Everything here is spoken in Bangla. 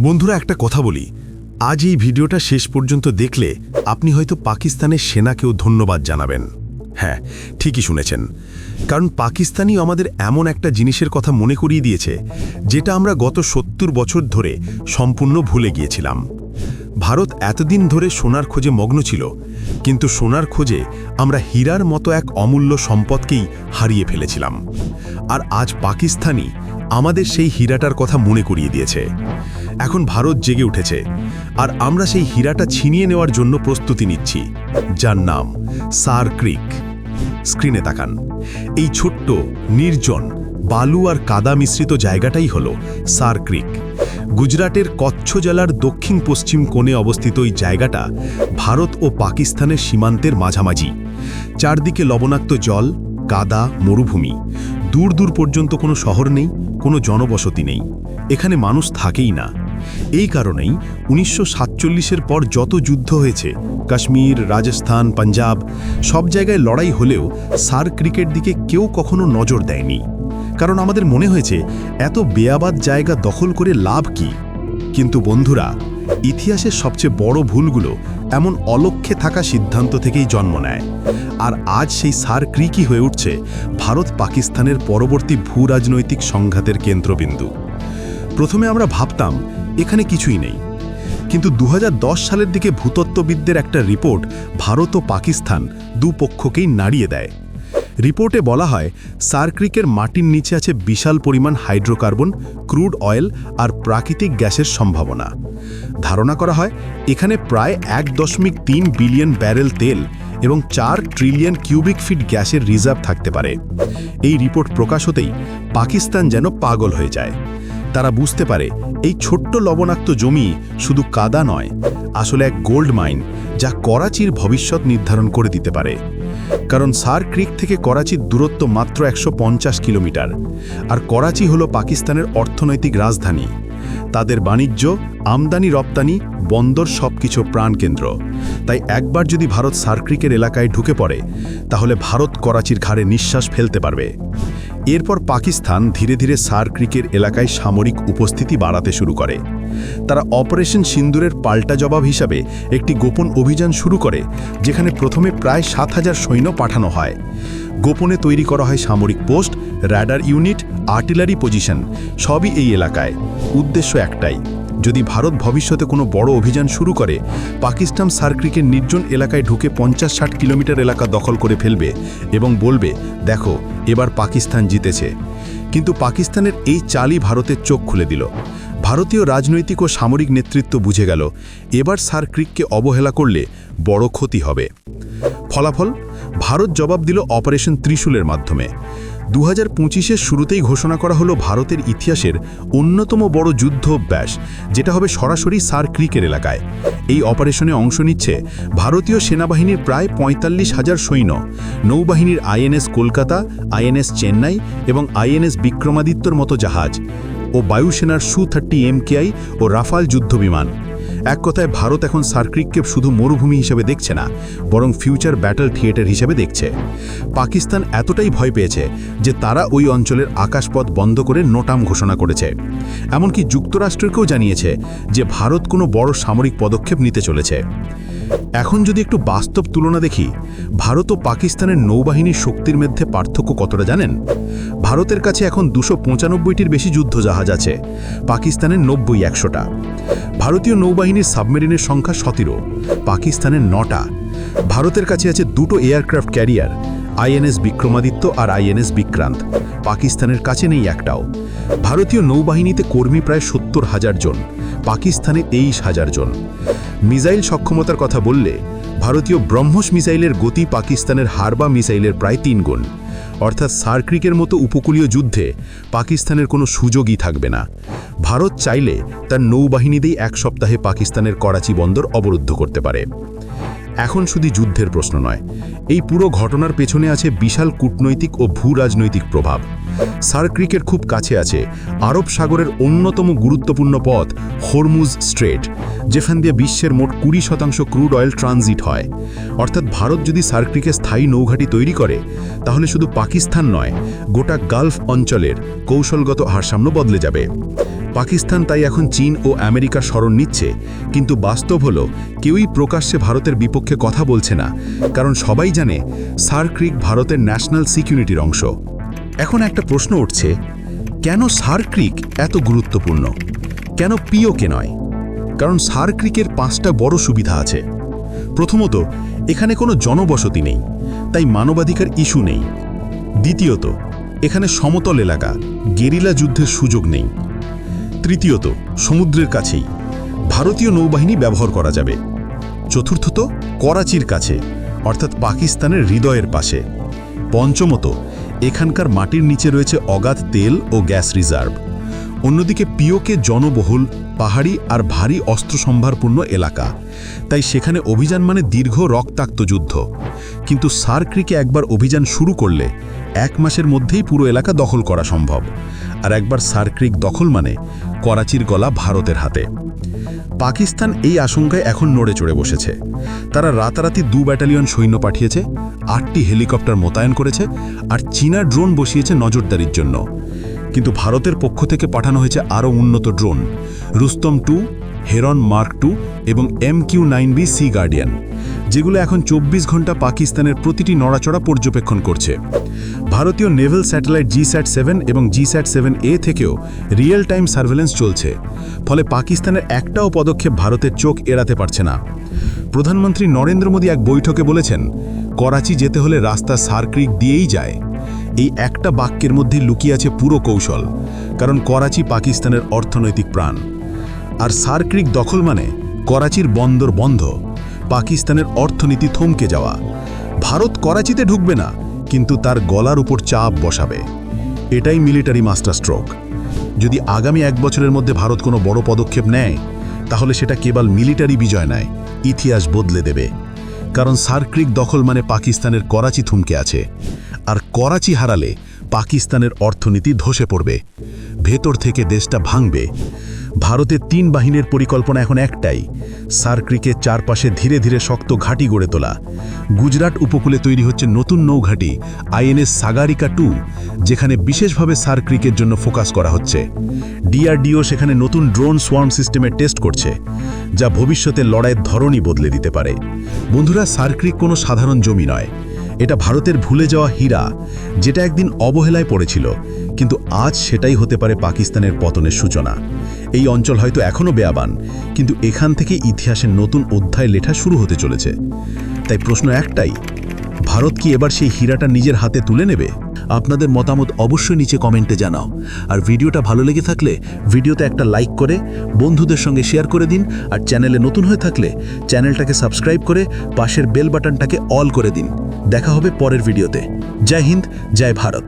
বন্ধুরা, একটা কথা বলি। আজ এই ভিডিওটা শেষ পর্যন্ত দেখলে আপনি হয়তো পাকিস্তানের সেনাকেও ধন্যবাদ জানাবেন। হ্যাঁ ঠিকই শুনেছেন। কারণ পাকিস্তানিও আমাদের এমন একটা জিনিসের কথা মনে করিয়ে দিয়েছে, যেটা আমরা গত সত্তর বছর ধরে সম্পূর্ণ ভুলে গিয়েছিলাম। ভারত এতদিন ধরে সোনার খোঁজে মগ্ন ছিল, কিন্তু সোনার খোঁজে আমরা হীরার মতো এক অমূল্য সম্পদকেই হারিয়ে ফেলেছিলাম। আর আজ পাকিস্তানি আমাদের সেই হীরাটার কথা মনে করিয়ে দিয়েছে। এখন ভারত জেগে উঠেছে আর আমরা সেই হীরাটা ছিনিয়ে নেওয়ার জন্য প্রস্তুতি নিচ্ছি, যার নাম সার ক্রিক। স্ক্রিনে তাকান। এই ছোট্ট, নির্জন, বালু আর কাদা মিশ্রিত জায়গাটাই হল সার ক্রিক। গুজরাটের কচ্ছ জেলার দক্ষিণ পশ্চিম কোণে অবস্থিত এই জায়গাটা ভারত ও পাকিস্তানের সীমান্তের মাঝামাঝি। চারদিকে লবণাক্ত জল, কাদা, মরুভূমি। দূর দূর পর্যন্ত কোনো শহর নেই কোনো জনবসতি নেই। এখানে মানুষ থাকেই না। এই কারণেই উনিশশো সাতচল্লিশের পর যত যুদ্ধ হয়েছে, কাশ্মীর, রাজস্থান, পাঞ্জাব, সব জায়গায় লড়াই হলেও সার ক্রিকেট দিকে কেউ কখনো নজর দেয়নি। কারণ আমাদের মনে হয়েছে, এত বেয়াবাদ জায়গা দখল করে লাভ কি? কিন্তু বন্ধুরা ইতিহাসের সবচেয়ে বড় ভুলগুলো এমন অলক্ষ্যে থাকা সিদ্ধান্ত থেকেই জন্ম নেয়। আর আজ সেই সার ক্রিকই হয়ে উঠছে ভারত পাকিস্তানের পরবর্তী ভূ রাজনৈতিক সংঘাতের কেন্দ্রবিন্দু। প্রথমে আমরা ভাবতাম, এখানে কিছুই নেই। কিন্তু দু হাজার দশ সালের দিকে ভূতত্ত্ববিদদের একটা রিপোর্ট ভারত ও পাকিস্তান দুপক্ষকেই নাড়িয়ে দেয়। রিপোর্টে বলা হয় সার্ক্রিকের মাটির নিচে আছে বিশাল পরিমাণ হাইড্রোকার্বন, ক্রুড অয়েল আর প্রাকৃতিক গ্যাসের সম্ভাবনা। ধারণা করা হয়, এখানে প্রায় এক দশমিক তিন বিলিয়ন ব্যারেল তেল এবং চার ট্রিলিয়ন কিউবিক ফিট গ্যাসের রিজার্ভ থাকতে পারে। এই রিপোর্ট প্রকাশ হতেই পাকিস্তান যেন পাগল হয়ে যায়। তারা বুঝতে পারে, এই ছোট্ট লবণাক্ত জমি শুধু কাদা নয়, আসলে এক গোল্ড মাইন যা করাচির ভবিষ্যৎ নির্ধারণ করে দিতে পারে। কারণ সার ক্রিক থেকে করাচির দূরত্ব মাত্র একশো পঞ্চাশ কিলোমিটার, আর করাচি হলো পাকিস্তানের অর্থনৈতিক রাজধানী। তাদের বাণিজ্য, আমদানি, রপ্তানি, বন্দর সবকিছু প্রাণকেন্দ্র। তাই একবার যদি ভারত সার্ক্রিকের এলাকায় ঢুকে পড়ে, তাহলে ভারত করাচির ঘাড়ে নিঃশ্বাস ফেলতে পারবে। এরপর পাকিস্তান ধীরে ধীরে সার্ক্রিকের এলাকায় সামরিক উপস্থিতি বাড়াতে শুরু করে। তারা অপারেশন সিন্দুরের পাল্টা জবাব হিসাবে একটি গোপন অভিযান শুরু করে, যেখানে প্রথমে প্রায় সাত হাজার সৈন্য পাঠানো হয়। গোপনে তৈরি করা হয় সামরিক post radar unit, artillery position, সবই এই এলাকায়। উদ্দেশ্য একটাই, যদি ভারত ভবিষ্যতে কোনো বড় অভিযান শুরু করে, পাকিস্তান সার্ক্রিকের নির্জন এলাকায় ঢুকে পঞ্চাশ ষাট কিলোমিটার এলাকা দখল করে ফেলবে এবং বলবে, দেখো, এবার পাকিস্তান জিতেছে। কিন্তু পাকিস্তানের এই চালই ভারতের চোখ খুলে দিল। ভারতীয় রাজনৈতিক ও সামরিক নেতৃত্ব বুঝে গেল, এবার সার্ক্রিককে অবহেলা করলে বড় ক্ষতি হবে। ফলাফল? ভারত জবাব দিল অপারেশন ত্রিশূলের মাধ্যমে। দু হাজার পঁচিশের শুরুতেই ঘোষণা করা হলো ভারতের ইতিহাসের অন্যতম বড় যুদ্ধ অভ্যাস যেটা হবে সরাসরি সার ক্রিকের এলাকায়। এই অপারেশনে অংশ নিচ্ছে ভারতীয় সেনাবাহিনীর প্রায় পঁয়তাল্লিশ হাজার সৈন্য, নৌবাহিনীর আইএনএস কলকাতা, আইএনএস চেন্নাই এবং আইএনএস বিক্রমাদিত্যর মতো জাহাজ ও বায়ুসেনার সু থার্টি এমকেআই ও রাফাল যুদ্ধবিমান। এক কথায় ভারত এখন সার্ক্রিককে শুধু মরুভূমি হিসেবে দেখছে না, বরং ফিউচার ব্যাটল থিয়েটার হিসেবে দেখছে। পাকিস্তান এতটাই ভয় পেয়েছে যে তারা ওই অঞ্চলের আকাশপথ বন্ধ করে নোটাম ঘোষণা করেছে। এমনকি যুক্তরাষ্ট্রকেও জানিয়েছে যে ভারত কোনো বড় সামরিক পদক্ষেপ নিতে চলেছে। এখন যদি একটু বাস্তব তুলনা দেখি, ভারত ও পাকিস্তানের নৌবাহিনীর শক্তির মধ্যে পার্থক্য কতটা জানেন? ভারতের কাছে এখন দুশো পঁচানব্বইটির বেশি যুদ্ধজাহাজ আছে। পাকিস্তানের নব্বই একশোটা। ভারতীয় নৌবাহিনীর সাবমেরিনের সংখ্যা সতেরো। পাকিস্তানের নটা। ভারতের কাছে আছে দুটো এয়ারক্রাফট ক্যারিয়ার, আইএনএস বিক্রমাদিত্য আর আইএনএস বিক্রান্ত। পাকিস্তানের কাছে নেই একটাও। ভারতীয় নৌবাহিনীতে কর্মী প্রায় সত্তর হাজার জন। পাকিস্তানে তেইশ হাজার জন। মিসাইল সক্ষমতার কথা বললে, ভারতীয় ব্রহ্মস মিসাইলের গতি পাকিস্তানের হারবা মিসাইলের প্রায় তিন গুণ। অর্থাৎ সার্ক্রিকের মতো উপকূলীয় যুদ্ধে পাকিস্তানের কোনো সুযোগই থাকবে না। ভারত চাইলে তার নৌবাহিনীতেই এক সপ্তাহে পাকিস্তানের করাচি বন্দর অবরুদ্ধ করতে পারে। এখন শুধু যুদ্ধের প্রশ্ন নয়, এই পুরো ঘটনার পেছনে আছে বিশাল কূটনৈতিক ও ভূ রাজনৈতিক প্রভাব। সার্ক্রিকের খুব কাছে আছে। আরব সাগরের অন্যতম গুরুত্বপূর্ণ পথ হরমুজ স্ট্রেট, যেখান দিয়ে বিশ্বের মোট কুড়ি শতাংশ ক্রুড অয়েল ট্রানজিট হয়। অর্থাৎ ভারত যদি সার্ক্রিকে স্থায়ী নৌঘাটি তৈরি করে, তাহলে শুধু পাকিস্তান নয়, গোটা গালফ অঞ্চলের কৌশলগত ভারসাম্য বদলে যাবে। পাকিস্তান তাই এখন চীন ও আমেরিকার স্মরণ নিচ্ছে, কিন্তু বাস্তব হলো কেউই প্রকাশ্যে ভারতের বিপক্ষে কথা বলছে না, কারণ সবাই জানে সার্ক্রিক ভারতের ন্যাশনাল সিকিউরিটির অংশ। এখন একটা প্রশ্ন উঠছে, কেন সার্ক্রিক এত গুরুত্বপূর্ণ? কেন পিওকে নয়? কারণ সার্ক্রিকের পাঁচটা বড় সুবিধা আছে। প্রথমত, এখানে কোনো জনবসতি নেই, তাই মানবাধিকার ইস্যু নেই। দ্বিতীয়ত, এখানে সমতল এলাকা, গেরিলা যুদ্ধের সুযোগ নেই। তৃতীয়ত, সমুদ্রের কাছেই, ভারতীয় নৌবাহিনী ব্যবহার করা যাবে। চতুর্থত, করাচির কাছে, অর্থাৎ পাকিস্তানের হৃদয়ের পাশে। পঞ্চমত এখানকার মাটির নিচে রয়েছে অগাধ তেল ও গ্যাস রিজার্ভ। অন্যদিকে পিওকে জনবহুল, পাহাড়ি আর ভারী অস্ত্রসম্ভারপূর্ণ এলাকা। তাই সেখানে অভিযান মানে দীর্ঘ রক্তাক্ত যুদ্ধ। কিন্তু সার্ক্রিকে একবার অভিযান শুরু করলে এক মাসের মধ্যেই পুরো এলাকা দখল করা সম্ভব। আর একবার সার্ক্রিক দখল মানে করাচির গলা ভারতের হাতে। পাকিস্তান এই আশঙ্কায় এখন নড়ে চড়ে বসেছে। তারা রাতারাতি দু ব্যাটালিয়ন সৈন্য পাঠিয়েছে, আটটি হেলিকপ্টার মোতায়েন করেছে আর চীনা ড্রোন বসিয়েছে নজরদারির জন্য। কিন্তু ভারতের পক্ষ থেকে পাঠানো হয়েছে আরও উন্নত drone, Rustom two, Heron mark two এবং M Q nine B Sea Guardian. যেগুলো এখন চব্বিশ ঘণ্টা পাকিস্তানের প্রতিটি নড়াচড়া পর্যবেক্ষণ করছে। ভারতীয় naval satellite G sat seven এবং জি স্যাট সেভেন এ থেকেও রিয়েল টাইম সার্ভেলেন্স চলছে। ফলে পাকিস্তানের একটাও পদক্ষেপ ভারতের চোখ এড়াতে পারছে না। প্রধানমন্ত্রী নরেন্দ্র মোদী এক বৈঠকে বলেছেন, করাচি যেতে হলে রাস্তা সার্ক্রিক দিয়েই যায়। এই একটা বাক্যের মধ্যে লুকিয়ে আছে পুরো কৌশল, কারণ করাচি পাকিস্তানের অর্থনৈতিক প্রাণ। আর সার্ক্রিক দখল মানে করাচির বন্দর বন্ধ। পাকিস্তানের অর্থনীতি থমকে যাওয়া। ভারত করাচিতে ঢুকবে না, কিন্তু তার গলার উপর চাপ বসাবে। এটাই মিলিটারি মাস্টার স্ট্রোক যদি আগামী এক বছরের মধ্যে ভারত কোনো বড় পদক্ষেপ নেয়, তাহলে সেটা কেবল মিলিটারি বিজয় নয়, ইতিহাস বদলে দেবে। কারণ সার্ক্রিক দখল মানে পাকিস্তানের করাচি থুমকে আছে। আর করাচি হারালে পাকিস্তানের অর্থনীতি ধসে পড়বে। ভেতর থেকে দেশটা ভাঙবে। ভারতের তিন বাহিনীর পরিকল্পনা এখন একটাই সার্ক্রিকের চারপাশে ধীরে ধীরে শক্ত ঘাঁটি গড়ে তোলা। গুজরাট উপকূলে তৈরি হচ্ছে নতুন নৌঘাঁটি, আইএনএস সাগারিকা টু, যেখানে বিশেষভাবে সার্ক্রিকের জন্য ফোকাস করা হচ্ছে। ডিআরডিও সেখানে নতুন ড্রোন সোয়ার্ম সিস্টেমের টেস্ট করছে, যা ভবিষ্যতে লড়াইয়ের ধরনই বদলে দিতে পারে। বন্ধুরা সার্ক্রিক কোনো সাধারণ জমি নয়। এটা ভারতের ভুলে যাওয়া হীরা, যেটা একদিন অবহেলায় পড়েছিল। কিন্তু আজ সেটাই হতে পারে পাকিস্তানের পতনের সূচনা। এই অঞ্চল হয়তো এখনও বেয়াবান, কিন্তু এখান থেকে ইতিহাসের নতুন অধ্যায় লেখা শুরু হতে চলেছে। তাই প্রশ্ন একটাই, ভারত কি এবার সেই হীরাটা নিজের হাতে তুলে নেবে? আপনাদের মতামত অবশ্যই নিচে কমেন্টে জানাও। আর ভিডিওটা ভালো লেগে থাকলে ভিডিওতে একটা লাইক করে, বন্ধুদের সঙ্গে শেয়ার করে দিন, আর চ্যানেলে নতুন হয়ে থাকলে চ্যানেলটাকে সাবস্ক্রাইব করে পাশের বেল বাটনটাকে অল করে দিন। দেখা হবে পরের ভিডিওতে। জয় হিন্দ, জয় ভারত।